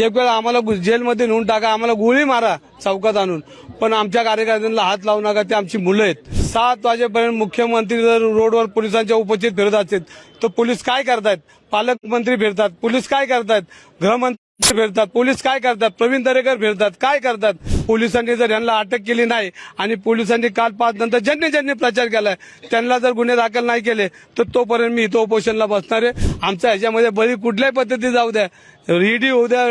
एक वेळ आम्हाला गु- जेलमध्ये नेऊन टाका आम्हाला गोळी मारा चौकात आणून. पण आमच्या कार्यकर्त्यांना हात लावू नका ते आमची मुलं आहेत. सात वाजेपर्यंत मुख्यमंत्री जर रोडवर पोलिसांच्या उपस्थित फिरत असतील तर पोलीस काय करतायत? पालकमंत्री फिरतात पोलीस काय करतायत? गृहमंत्री फिरतात पोलीस काय करतात? प्रवीण दरेकर फिरतात काय करतात? पोलिसांनी जर यांना अटक केली नाही आणि पोलिसांनी काल पाच नंतर ज्यांनी ज्यांनी प्रचार केलाय त्यांना जर गुन्हे दाखल नाही केले तर तोपर्यंत मी इथं उपोषणला बसणार आहे. आमच्या ह्याच्यामध्ये बळी कुठल्याही पद्धती जाऊ द्या. रेडी होऊ द्या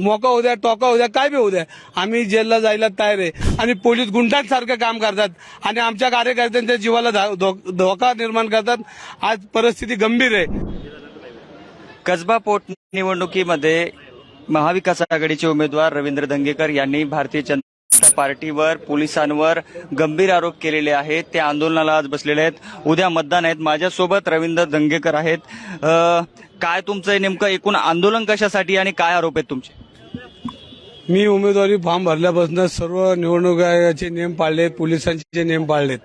मोका होऊ द्या टोका होऊ द्या काय बी होऊ द्या. आम्ही जेलला जायला तयार आहे. आणि पोलीस गुंडांसारखं काम करतात. आणि आमच्या कार्यकर्त्यांच्या जीवाला धा- धोका निर्माण करतात. आज परिस्थिती गंभीर आहे. कसबा पोटनिवडणुकीमध्ये महाविकास आघाडीचे उमेदवार रवींद्र धंगेकर यांनी भारतीय जनता पार्टीवर पोलिसांवर गंभीर आरोप केलेले आहेत. ते आंदोलनाला आज बसलेले आहेत. उद्या मतदान आहेत. माझ्यासोबत रवींद्र धंगेकर आहेत. काय तुमचं नेमकं एकूण आंदोलन कशासाठी आणि काय आरोप आहेत तुमचे? मी उमेदवारी फॉर्म भरल्यापासून सर्व निवडणूक आयोगाचे नियम पाळलेत पोलिसांचे नियम पाळलेत.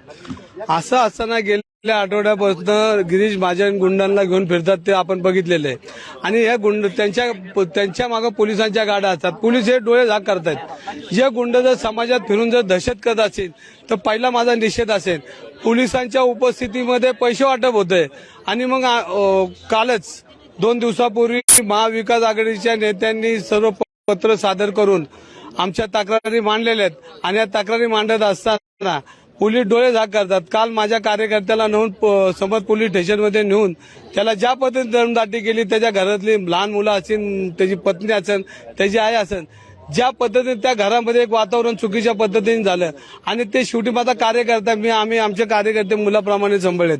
असं असताना गेल्या आठवड्यापासून गिरीश महाजन गुंडांना घेऊन फिरतात ते आपण बघितलेलं. आहे आणि हे गुंड त्यांच्या त्यांच्या मागे पोलिसांच्या गाड्या असतात. पोलीस हे डोळे झाक करतात जे गुंड जर समाजात फिरून जर दहशत करत असेल तर पहिला माझा निषेध असेल पोलिसांच्या उपस्थितीमध्ये पैसे वाटप होते आणि मग कालच दोन दिवसापूर्वी महाविकास आघाडीच्या नेत्यांनी सर्व पत्र सादर करून आमच्या तक्रारी मांडलेल्या आहेत. आणि या तक्रारी मांडत असताना पोलीस डोळे झाक करतात. काल माझ्या कार्यकर्त्याला नेऊन प- समज पोलीस स्टेशनमध्ये नेऊन त्याला ज्या पद्धतीने दमदाटी केली त्याच्या घरातली लहान मुलं असेल त्याची पत्नी असेल त्याची आई असेल ज्या पद्धतीने त्या घरामध्ये एक वातावरण चुकीच्या पद्धतीने झालं. आणि ते शेवटी माझा कार्यकर्ता मी आम्ही आमचे कार्यकर्ते मुलाप्रमाणे सांभाळलेत.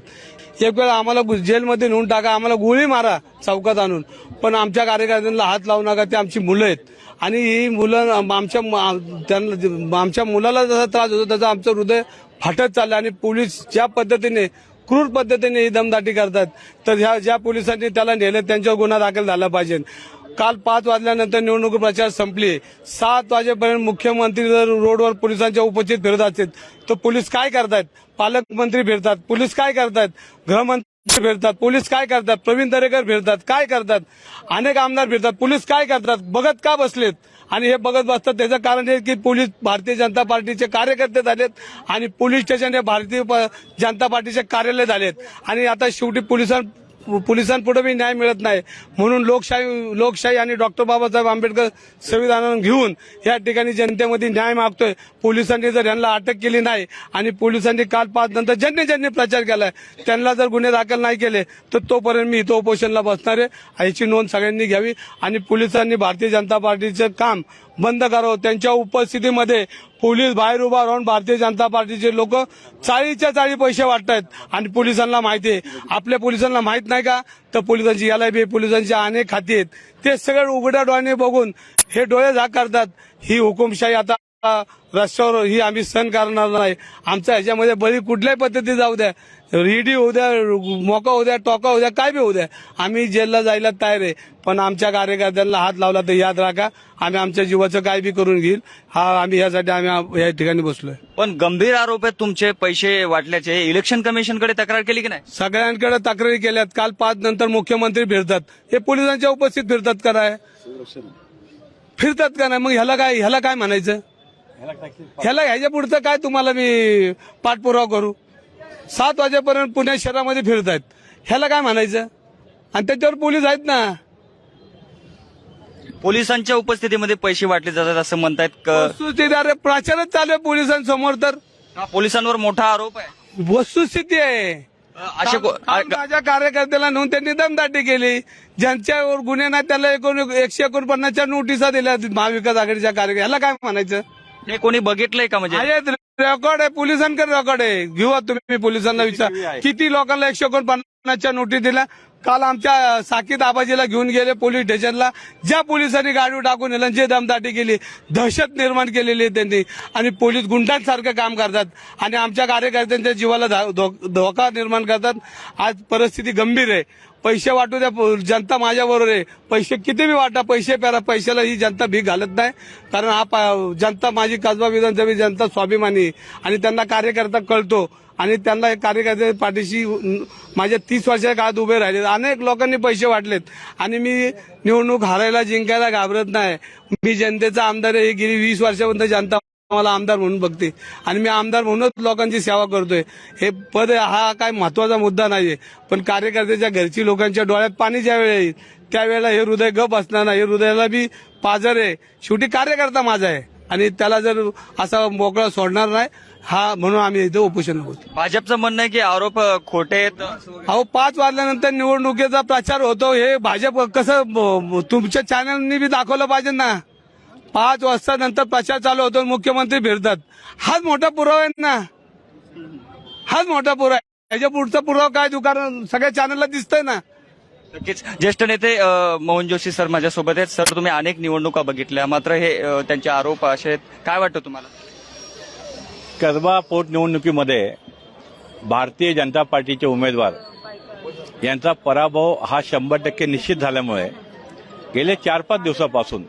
एक वेळ आम्हाला जेलमध्ये नेऊन टाका आम्हाला गोळी मारा चौकात आणून. पण आमच्या कार्यकर्त्यांना हात लावू नका ते आमची मुलं आहेत. आणि ही मुलं आमच्या त्यांना आमच्या मुलाला जसा त्रास होतो त्याचा आमचं हृदय फाटत चाललं आणि पोलीस ज्या पद्धतीने क्रूर पद्धतीने ही दमदाटी करतात तर ह्या ज्या पोलिसांनी त्याला नेलं त्यांच्यावर गुन्हा दाखल झाला पाहिजे. काल पाच वाजल्यानंतर निवडणूक प्रचार संपली. सात वाजेपर्यंत मुख्यमंत्री जर रोडवर पोलिसांच्या उपस्थित फिरत असतील तर पोलीस काय करतायत? पालकमंत्री फिरतात. पोलीस काय करतायत? गृहमंत्री फिरतात पोलीस काय करतात प्रवीण दरेकर फिरतात काय करतात? अनेक आमदार फिरतात पोलीस काय करतात? बघत का बसलेत? आणि हे बघत बसतात त्याचं कारण हे की पोलीस भारतीय जनता पार्टीचे कार्यकर्ते झालेत आणि पोलीस स्टेशन हे भारतीय जनता पार्टीचे कार्यालय झालेत. आणि आता शेवटी पोलिसां पोलिसांपुढे बी न्याय मिळत नाही. म्हणून लोकशाही लोकशाही आणि डॉक्टर बाबासाहेब आंबेडकर संविधानानं घेऊन या ठिकाणी जनतेमध्ये न्याय मागतोय. पोलिसांनी जर यांना अटक केली नाही आणि पोलिसांनी काल पाच नंतर ज्यांनी ज्यांनी प्रचार केलाय त्यांना जर गुन्हे दाखल नाही केले तर तोपर्यंत मी इथं उपोषणला बसणार आहे. याची नोंद सगळ्यांनी घ्यावी आणि पोलिसांनी भारतीय जनता पार्टीचं काम बंद करावं. त्यांच्या उपस्थितीमध्ये पोलीस बाहेर उभा राहून भारतीय जनता पार्टीचे लोक चाळीच्या चाळी पैसे वाटतायत. आणि पोलिसांना माहिती आहे. आपल्या पोलिसांना माहीत नाही का? तर पोलिसांची एल आय बी पोलिसांची अनेक खाती आहेत. ते सगळं उघड्या डोळ्याने बघून हे डोळे झाक करतात. ही हुकुमशाही आता रस्त्यावर ही आम्ही सहन करणार नाही. आमच्या ह्याच्यामध्ये बळी कुठल्याही पद्धती जाऊ द्या. ईडी होऊ द्या मोका होऊ द्या टोका होऊ द्या काय बी होऊ द्या. आम्ही जेलला जायला तयार आहे पण आमच्या कार्यकर्त्यांना हात लावला तर याद राखा आम्ही आमच्या जीवाचं काय बी करून घेईल हा आम्ही यासाठी आम्ही या ठिकाणी बसलोय. पण गंभीर आरोप आहेत तुमचे पैसे वाटल्याचे इलेक्शन कमिशनकडे तक्रार केली की नाही? सगळ्यांकडे तक्रारी केल्यात काल पाच नंतर मुख्यमंत्री फिरतात. हे पोलिसांच्या उपस्थित फिरतात का नाही? फिरतात का नाही? मग ह्याला काय ह्याला काय म्हणायचं? ह्याला ह्याच्या पुढचं काय तुम्हाला मी पाठपुरावा करू? सात वाजेपर्यंत पुणे शहरामध्ये फिरतायत ह्याला काय म्हणायचं? आणि त्याच्यावर पोलीस आहेत ना. पोलिसांच्या उपस्थितीमध्ये पैसे वाटले जातात असं म्हणतायत वस्तुस्थिती प्रचारच चालू आहे पोलिसांसमोर तर. हा, पोलिसांवर मोठा आरोप आहे. वस्तुस्थिती आहे. असे को- माझ्या कार्यकर्त्याला नेऊन त्यांनी दमदाटी केली. ज्यांच्यावर गुन्हे नाही त्याला एकोण एकशे एकोणपन्नासच्या नोटिसा दिल्या महाविकास आघाडीच्या कार्यकर्त्याला काय म्हणायचं? हे कोणी बघितलंय का म्हणजे? आहेत. रेकॉर्ड आहे पोलिसांकडे रेकॉर्ड आहे. घेऊ तुम्ही पोलिसांना विचार. किती लोकांना एकशे एकोणपन्नासच्या नोटीस दिल्या? काल आमच्या साकीत आबाजीला घेऊन गेले पोलीस स्टेशनला. ज्या पोलिसांनी गाडी टाकून नेलं जे दमदाटी केली दहशत निर्माण केलेली आहे त्यांनी. आणि पोलीस गुंडांसारखं काम करतात. आणि आमच्या कार्यकर्त्यांच्या जीवाला धोका निर्माण करतात. आज परिस्थिती गंभीर आहे. पैसे वाटू द्या जनता माझ्याबरोबर आहे. पैसे किती बी वाटा पैसे प्यारा पैशाला ही जनता भीक घालत नाही. कारण हा जनता माझी कसबा विधानसभा जनता स्वाभिमानी आणि त्यांना कार्यकर्ता कळतो. आणि त्यांना कार्यकर्ते पाठीशी माझ्या तीस वर्षाच्या काळात उभे राहिले अनेक लोकांनी पैसे वाटलेत. आणि मी निवडणूक हारायला जिंकायला घाबरत नाही. मी जनतेचा आमदार आहे. गेली वीस वर्षापर्यंत जनता मला आमदार म्हणून बघते. आणि मी आमदार म्हणूनच लोकांची सेवा करतोय. हे पद हा काय महत्त्वाचा मुद्दा नाहीये. पण कार्यकर्त्याच्या घरची लोकांच्या डोळ्यात पाणी ज्या वेळेला येईल त्यावेळेला हे हृदय गप असणार नाही. हे हृदयाला बी पाजर आहे. शेवटी कार्यकर्ता माझा आहे. आणि त्याला जर असा मोकळा सोडणार नाही हा म्हणून आम्ही इथं उपोषण होतो भाजपचं म्हणणं आहे की आरोप खोटे आहेत? अहो पाच वाजल्यानंतर निवडणुकीचा प्रचार होतो. हे भाजप कसं तुमच्या चॅनलनी बी दाखवलं पाहिजे ना. पाच वाजता नंतर प्रचार चालू होतो मुख्यमंत्री फिरतात. हाच मोठा पुरावा आहे ना. हाच मोठा पुरावा आहे. याच्या पुढचा पुरावा काय दुकान सगळ्या चॅनलला दिसतंय ना. नक्कीच. ज्येष्ठ नेते मोहन जोशी सर माझ्यासोबत आहेत. सर तुम्ही अनेक निवडणुका बघितल्या. मात्र हे त्यांचे आरोप असे आहेत. काय वाटतं तुम्हाला? कसबा पोटनिवडणुकीमध्ये भारतीय जनता पार्टीचे उमेदवार यांचा पराभव हा शंभर टक्के निश्चित झाल्यामुळे गेले चार पाच दिवसापासून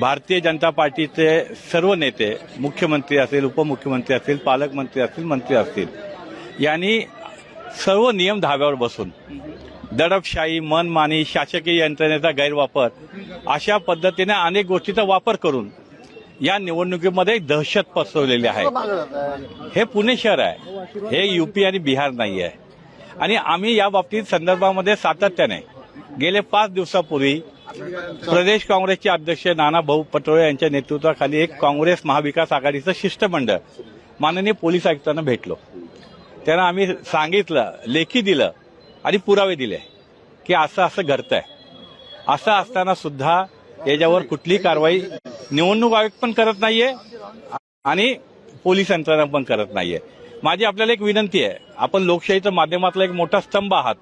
भारतीय जनता पार्टीचे सर्व नेते मुख्यमंत्री असतील उपमुख्यमंत्री असतील पालकमंत्री असतील मंत्री असतील यांनी सर्व नियम धाब्यावर बसून दडपशाही मनमानी शासकीय यंत्रणेचा गैरवापर अशा पद्धतीने अनेक गोष्टीचा वापर करून या निवडणुकीमध्ये दहशत पसरवलेली आहे. हे पुणे शहर आहे. हे युपी आणि बिहार नाही आहे. आणि आम्ही या बाबतीत संदर्भामध्ये सातत्याने गेले पाच दिवसापूर्वी प्रदेश काँग्रेसचे अध्यक्ष नाना भाऊ पटोळे यांच्या नेतृत्वाखाली एक काँग्रेस महाविकास आघाडीचं शिष्टमंडळ माननीय पोलीस आयुक्तांना भेटलो. त्यांना आम्ही सांगितलं लेखी दिलं आणि पुरावे दिले की असं असं घडतंय. असं असताना सुद्धा याच्यावर कुठलीही कारवाई निवडणूक आयोग पण करत नाहीये आणि पोलीस यंत्रणा पण करत नाहीये. माझी आपल्याला एक विनंती आहे. आपण लोकशाहीच्या माध्यमातला एक मोठा स्तंभ आहात.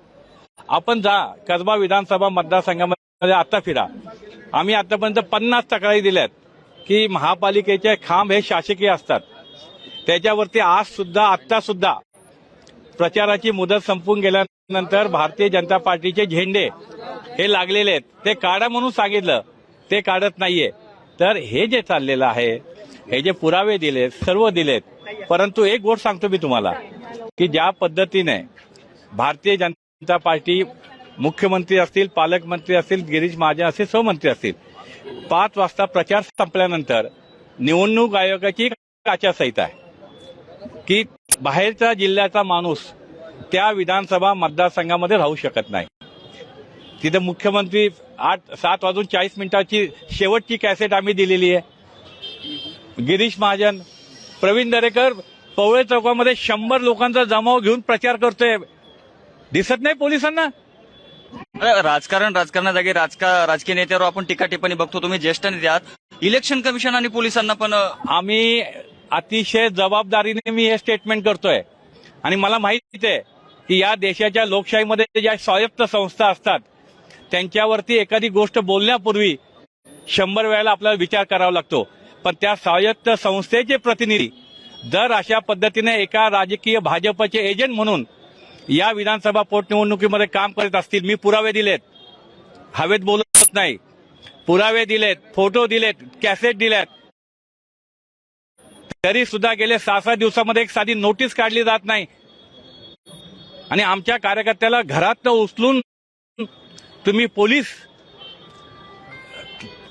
आपण जा कसबा विधानसभा मतदारसंघामध्ये म्हणजे आता फिरा. आम्ही आतापर्यंत पन्नास तक्रारी दिल्यात की महापालिकेचे खांब हे शासकीय असतात. त्याच्यावरती आज सुद्धा आता सुद्धा प्रचाराची मुदत संपून गेल्यानंतर भारतीय जनता पार्टीचे झेंडे हे लागलेले आहेत. ते काढा म्हणून सांगितलं. ते काढत नाहीये. तर हे जे चाललेलं आहे हे जे पुरावे दिलेत सर्व दिलेत परंतु एक गोष्ट सांगतो मी तुम्हाला की ज्या पद्धतीने भारतीय जनता पार्टी मुख्यमंत्री असतील पालकमंत्री असतील गिरीश महाजन असतील सहमंत्री असतील. पाच वाजता प्रचार संपल्यानंतर निवडणूक आयोगाची आचारसंहिता आहे. की बाहेरच्या जिल्ह्याचा माणूस त्या विधानसभा मतदारसंघामध्ये राहू शकत नाही. तिथे मुख्यमंत्री आठ सात वाजून चाळीस मिनिटाची शेवटची कॅसेट आम्ही दिलेली आहे. गिरीश महाजन प्रवीण दरेकर पवळे चौकामध्ये शंभर लोकांचा जमाव घेऊन प्रचार करतोय. दिसत नाही पोलिसांना? राजकारण राजकारणा जागी राजका राजकीय नेत्यावर आपण टीका टिप्पणी बघतो. तुम्ही ज्येष्ठ नेते आहात. इलेक्शन कमिशन आणि पोलिसांना पण आम्ही अतिशय जबाबदारीने मी हे स्टेटमेंट करतोय. आणि मला माहिती आहे की या देशाच्या लोकशाहीमध्ये ज्या स्वायत्त संस्था असतात त्यांच्यावरती एखादी गोष्ट बोलण्यापूर्वी शंभर वेळेला आपल्याला विचार करावा लागतो. पण त्या स्वायत्त संस्थेचे प्रतिनिधी जर अशा पद्धतीने एका राजकीय भाजपचे एजंट म्हणून या विधानसभा पोटनिवडणुकीमध्ये काम करत असतील मी पुरावे दिलेत. हवेत बोलत नाही. पुरावे दिलेत फोटो दिलेत कॅसेट दिलेत. तरी सुद्धा गेले सहा सहा दिवसामध्ये एक साधी नोटीस काढली जात नाही. आणि आमच्या कार्यकर्त्याला घरात उचलून तुम्ही पोलीस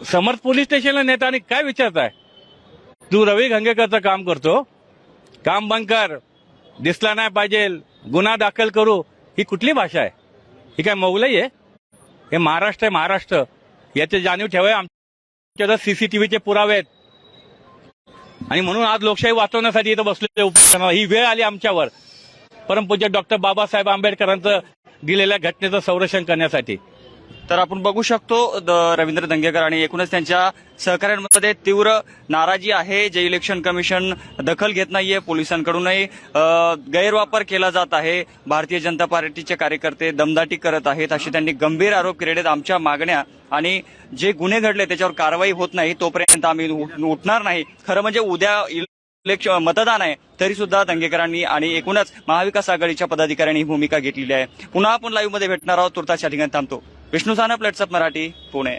समर्थ पोलीस स्टेशनला नेता आणि काय विचारताय? तू रवी घंगेकरचं काम करतो. काम बंद कर. दिसला नाही पाहिजे. गुन्हा दाखल करू. ही कुठली भाषा आहे? ही काय मोगलाई आहे? हे महाराष्ट्र आहे महाराष्ट्र. याचे जाणीव ठेवाय आमच्या सीसीटीव्हीचे पुरावे आहेत. आणि म्हणून आज लोकशाही वाचवण्यासाठी इथं बसलेले उपोषणाला ही वेळ आली आमच्यावर. परमपूज्य डॉक्टर बाबासाहेब आंबेडकरांचं दिलेल्या घटनेचं संरक्षण करण्यासाठी. तर आपण बघू शकतो द- रवींद्र दंगेकर आणि एकूणच त्यांच्या सहकाऱ्यांमध्ये तीव्र नाराजी आहे. जे इलेक्शन कमिशन दखल घेत नाहीये पोलिसांकडूनही गैरवापर केला जात आहे. भारतीय जनता पार्टीचे कार्यकर्ते दमदाटी करत आहेत असे त्यांनी गंभीर आरोप केलेले आहेत आमच्या मागण्या. आणि जे गुन्हे घडले त्याच्यावर कारवाई होत नाही तोपर्यंत आम्ही उठ- उठणार नाही. खरं म्हणजे उद्या इलेक्शन मतदान आहे तरी सुद्धा दंगेकरांनी आणि एकूणच महाविकास आघाडीच्या पदाधिकाऱ्यांनी ही भूमिका घेतलेली आहे. पुन्हा आपण लाईव्हमध्ये भेटणार आहोत. तुर्तास या ठिकाणी थांबतो. विष्णू साना प्लेट्सअप मराठी पुणे.